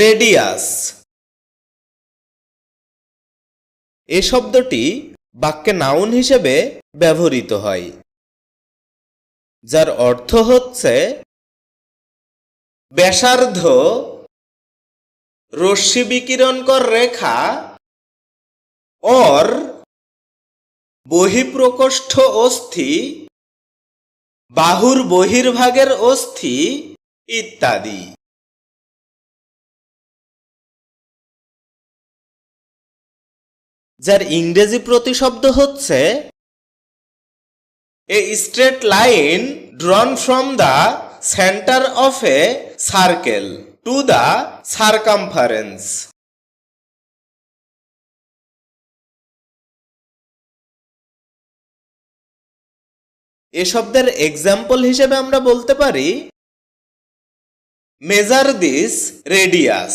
Radius. এ শব্দটি বাক্যে noun হিসেবে ব্যবহৃত হয়, যার অর্থ হচ্ছে ব্যাসার্ধ রশ্মি বিকিরণকর রেখা অর বহিঃপ্রকোষ্ঠ অস্থি, বাহুর বহির্ভাগের অস্থি ইত্যাদি। যার ইংরেজি প্রতিশব্দ হচ্ছে a straight line drawn from the centre of a circle to the circumference এ শব্দের এক্সাম্পল হিসেবে আমরা বলতে পারি মেজার দিস রেডিয়াস